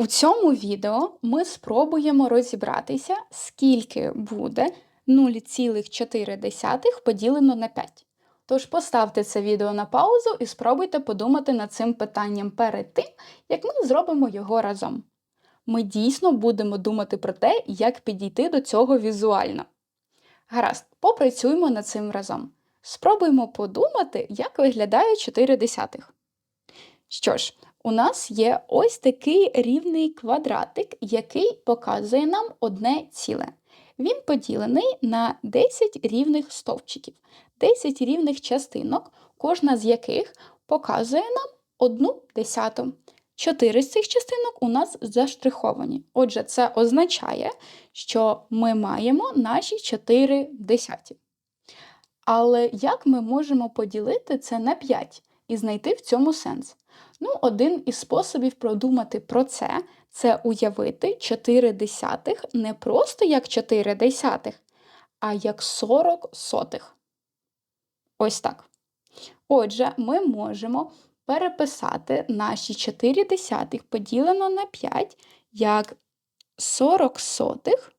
У цьому відео ми спробуємо розібратися, скільки буде 0,4 поділено на 5. Тож поставте це відео на паузу і спробуйте подумати над цим питанням перед тим, як ми зробимо його разом. Ми дійсно будемо думати про те, як підійти до цього візуально. Гаразд, попрацюємо над цим разом. Спробуємо подумати, як виглядає 4 десятих. Що ж, у нас є ось такий рівний квадратик, який показує нам одне ціле. Він поділений на 10 рівних стовпчиків, 10 рівних частинок, кожна з яких показує нам одну десяту. Чотири з цих частинок у нас заштриховані. Отже, це означає, що ми маємо наші 4 десяті. Але як ми можемо поділити це на 5 і знайти в цьому сенс? Ну, один із способів продумати про це це уявити 4 десятих не просто як 4 десятих, а як 40 сотих. Ось так. Отже, ми можемо переписати наші 4 десятих поділено на 5 як 40 сотих,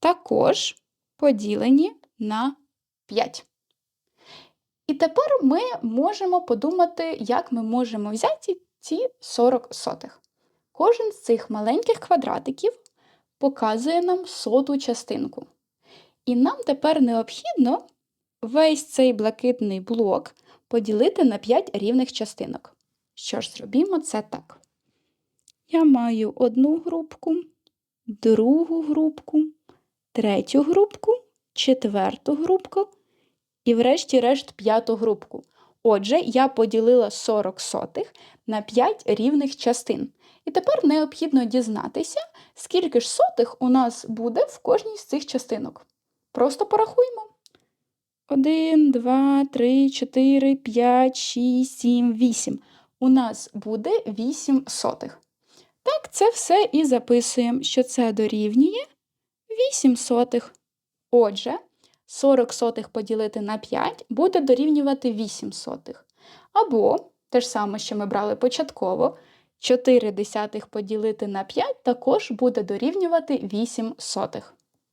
також поділені на 5. І тепер ми можемо подумати, як ми можемо взяти ці 40 сотих. Кожен з цих маленьких квадратиків показує нам соту частинку. І нам тепер необхідно весь цей блакитний блок поділити на 5 рівних частинок. Що ж, зробімо це так. Я маю одну групку, другу групку, третю групку, четверту групку і, врешті-решт, п'яту групку. Отже, я поділила 40 сотих на 5 рівних частин. І тепер необхідно дізнатися, скільки ж сотих у нас буде в кожній з цих частинок. Просто порахуємо. 1, 2, 3, 4, 5, 6, 7, 8. У нас буде 8 сотих. Так, це все і записуємо, що це дорівнює 8 сотих. Отже, 40 сотих поділити на 5 буде дорівнювати 8 сотих. Або, те ж саме, що ми брали початково, 4 десятих поділити на 5 також буде дорівнювати 8 сотих.